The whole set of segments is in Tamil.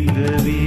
நின்றவே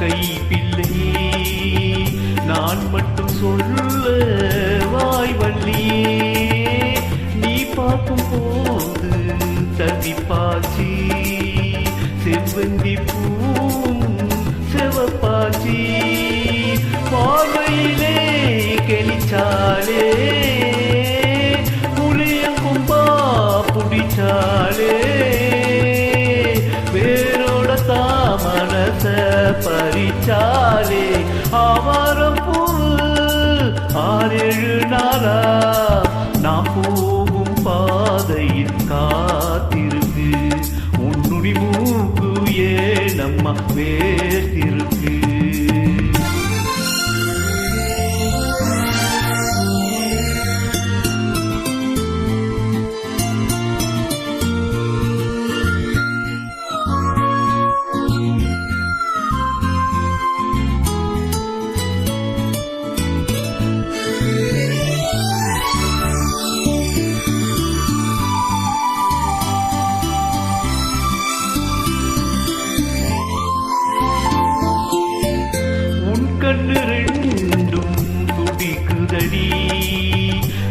கை பிள்ளை நான் மட்டும் சொல்ல வாய் வள்ளியே நீ பார்க்கும் போது தவிப்பாச்சி செவ்வந்தி பூவும் செவப்பாச்சி. பறிச்சாலே ஆவாரம் பூ ஆறேழு நாளா? நான் போகும் பாதையில் காத்திருக்கு. உன்னுடி மூக்கு ஏ நம்ம வேர்த்திருக்கு. கண்ணு ரெண்டும் துடிக்குதடி.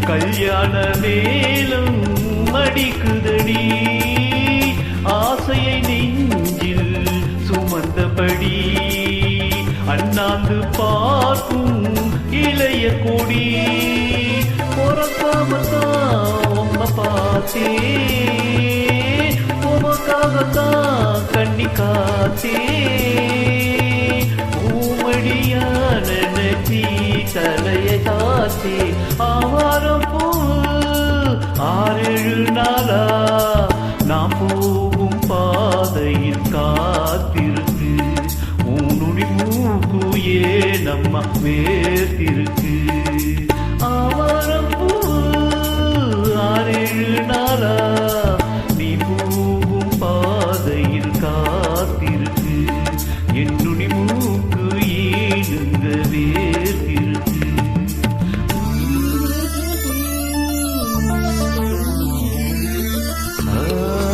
கல்யாண மேலும் மடிக்குதடி. ஆசையை நெஞ்சில் சுமந்தபடி. அண்ணாந்து பார்க்கும் இளைய கொடி. பொறக்காமத்தான் உம்மை பார்த்தே. உமக்காகத்தான் கண்ணி காத்தே. ஊமடியான நெற்றி தலையை காத்தே ஆவாரம் பூ ஆறேழு நாளா நான் போகும் பாதையில் காத்திருக்கு உன்னுடி மூக்கு ஏ நம்ம வேர்த்திருக்கு